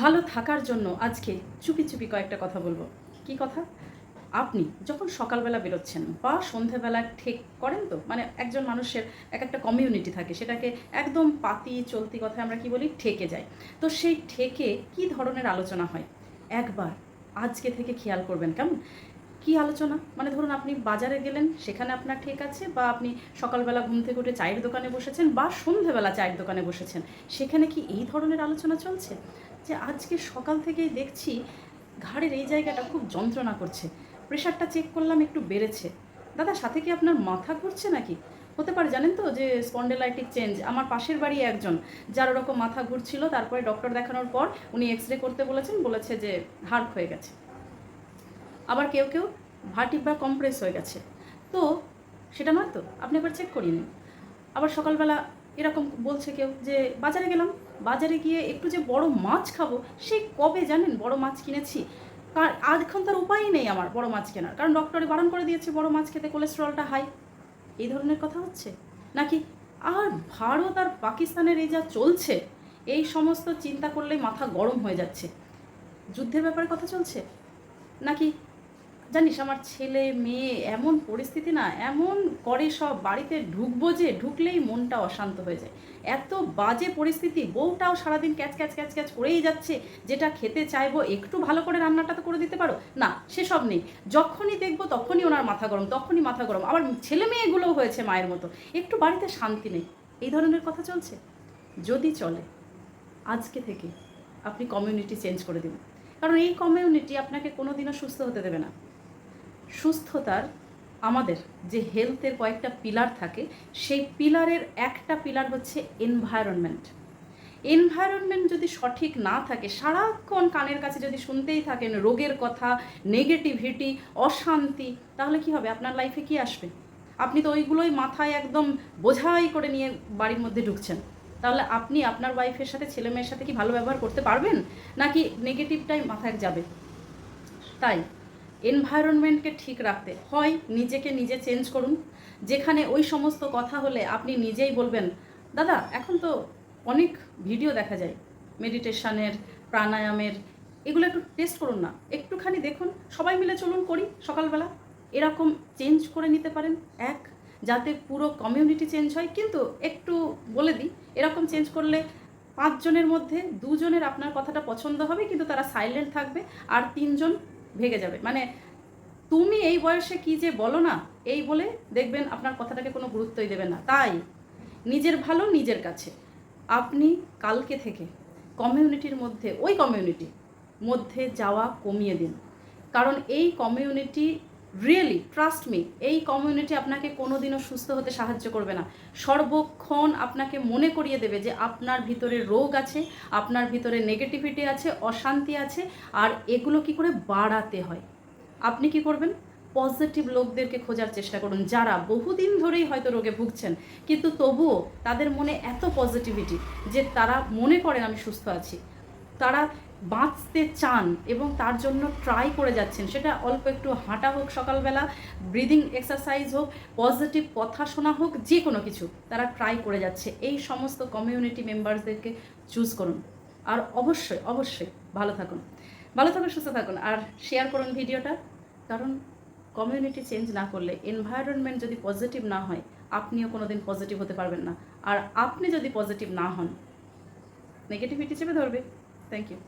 ভালো থাকার জন্য আজকে চুপি চুপি কয়েকটা কথা বলব। কি কথা? আপনি যখন সকালবেলা বেরোচ্ছেন বা সন্ধেবেলা ঠেক করেন তো মানে একজন মানুষের এক একটা কমিউনিটি থাকে, সেটাকে একদম পাতি চলতি কথায় আমরা কি বলি? ঠেকে যাই। তো সেই ঠেকে কি ধরনের আলোচনা হয়? একবার আজকে থেকে খেয়াল করবেন কেমন? কি আলোচনা? মানে ধরুন আপনি বাজারে গেলেন, সেখানে আপনার ঠিক আছে বা আপনি সকালবেলা ঘুম থেকে উঠে চায়ের দোকানে বসেছেন বা সন্ধেবেলা চায়ের দোকানে বসেছেন, সেখানে কি এই ধরনের আলোচনা চলছে? যে আজকে সকাল থেকেই দেখছি ঘাড়ের এই জায়গাটা খুব যন্ত্রণা করছে। প্রেশারটা চেক করলাম, একটু বেড়েছে। দাদা, সাথে কি আপনার মাথা ঘুরছে নাকি? হতে পারে, জানেন তো, যে স্পন্ডেলাইটিক চেঞ্জ আমার পাশের বাড়ি একজন, যার ওরকম মাথা ঘুরছিল। তারপরে ডক্টর দেখানোর পর উনি এক্স রে করতে বলেছেন, বলেছে যে হার্ক হয়ে গেছে। আবার কেউ কেউ ভার্টিব্রা কম্প্রেস হয়ে গেছে। তো সেটা নয় তো, আপনি একবার চেক করিয়ে নিন। আবার সকালবেলা এরকম বলছে কেউ যে, বাজারে গেলাম, বাজারে গিয়ে একটু যে বড় মাছ খাব, সে কবে জানেন বড় মাছ কিনেছি? আর এখন তার উপায়ই নেই আমার বড় মাছ কেনার। কারণ ডক্টরে বারণ করে দিয়েছে বড় মাছ খেতে কোলেস্টেরলটা হাই এই ধরনের কথা হচ্ছে? নাকি আর ভারত আর পাকিস্তানের এই যা চলছে, এই সমস্ত চিন্তা করলেই মাথা গরম হয়ে যাচ্ছে। যুদ্ধের ব্যাপারে কথা চলছে? নাকি জানিস আমার ছেলে, মেয়ে এমন পরিস্থিতি না, এমন করে সব বাড়িতে ঢুকবো যে ঢুকলেই মনটা অশান্ত হয়ে যায়। এত বাজে পরিস্থিতি, বউটাও সারাদিন ক্যাচ ক্যাচ ক্যাচ ক্যাচ করেই যাচ্ছে। যেটা খেতে চাইব, একটু ভালো করে রান্নাটা তো করে দিতে পারো। না, সেসব নেই। যখনই দেখব তখনই ওনার মাথা গরম, তখনই মাথা গরম। আবার ছেলে মেয়েগুলোও হয়েছে মায়ের মতো। একটু বাড়িতে শান্তি নেই। এই ধরনের কথা চলছে? যদি চলে, আজকে থেকে আপনি কমিউনিটি চেঞ্জ করে দিন। কারণ এই কমিউনিটি আপনাকে কোনোদিনও সুস্থ হতে দেবে না। সুস্থতার আমাদের যে হেলথের কয়েকটা পিলার থাকে, সেই পিলারের একটা পিলার হচ্ছে এনভায়রনমেন্ট এনভায়রনমেন্ট যদি সঠিক না থাকে, সারাক্ষণ কানের কাছে যদি শুনতেই থাকেন রোগের কথা নেগেটিভিটি অশান্তি, তাহলে কি হবে? আপনার লাইফে কি আসবে? আপনি তো ওইগুলোই মাথায় একদম বোঝাই করে নিয়ে বাড়ির মধ্যে ঢুকছেন। তাহলে আপনি আপনার ওয়াইফের সাথে, ছেলে মেয়ের সাথে কি ভালো ব্যবহার করতে পারবেন? নাকি নেগেটিভটাই মাথায় যাবে? তাই এনভায়রনমেন্টকে ঠিক রাখতে হয়, নিজেকে নিজে চেঞ্জ করুন। যেখানে ওই সমস্ত কথা হলে আপনি নিজেই বলবেন, দাদা, এখন তো অনেক ভিডিও দেখা যায়। মেডিটেশনের প্রাণায়ামের, এগুলো একটু টেস্ট করুন না। একটুখানি দেখুন, সবাই মিলে চলুন করি সকালবেলা। এরকম চেঞ্জ করে নিতে পারেন, এক, যাতে পুরো কমিউনিটি চেঞ্জ হয়। কিন্তু একটু বলে দিই, এরকম চেঞ্জ করলে পাঁচজনের মধ্যে দুজনের আপনার কথাটা পছন্দ হবে, কিন্তু তারা সাইলেন্ট থাকবে। আর তিনজন ভেগে যাবে। মানে তুমি এই বয়সে কি যে বলো না, এই বলে দেখবেন আপনার কথাটাকে কোনো গুরুত্বই দেবে না। তাই নিজের ভালো নিজের কাছে। আপনি কালকে থেকে কমিউনিটির মধ্যে, ওই কমিউনিটি মধ্যে যাওয়া কমিয়ে দিন। কারণ এই কমিউনিটি রিয়েলি ট্রাস্ট মি এই কমিউনিটি আপনাকে কোনোদিনও সুস্থ হতে সাহায্য করবে না। সর্বক্ষণ আপনাকে মনে করিয়ে দেবে যে আপনার ভিতরে রোগ আছে, আপনার ভিতরে নেগেটিভিটি আছে, অশান্তি আছে, আর এগুলো কি করে বাড়াতে হয়? আপনি কি করবেন? পজিটিভ লোকদেরকে খোঁজার চেষ্টা করুন, যারা বহুদিন ধরেই হয়তো রোগে ভুগছেন, কিন্তু তবুও তাদের মনে এত পজিটিভিটি যে তারা মনে করেন আমি সুস্থ আছি। তারা বাঁচতে চান এবং তার জন্য ট্রাই করে যাচ্ছেন, সেটা অল্প একটু হাঁটা হোক সকালবেলা ব্রিদিং এক্সারসাইজ হোক পজিটিভ কথা শোনা হোক, যে কোনো কিছু, তারা ট্রাই করে যাচ্ছে। এই সমস্ত কমিউনিটি মেম্বারসদেরকে চুজ করুন। আর অবশ্যই অবশ্যই ভালো থাকুন। ভালো থাকুন, সুস্থ থাকুন। আর শেয়ার করুন ভিডিওটা, কারণ কমিউনিটি চেঞ্জ না করলে এনভায়রনমেন্ট যদি পজিটিভ না হয়, আপনিও কোনো দিন পজিটিভ হতে পারবেন না। আর আপনি যদি পজিটিভ না হন নেগেটিভিটি চেপে ধরবে। Thank you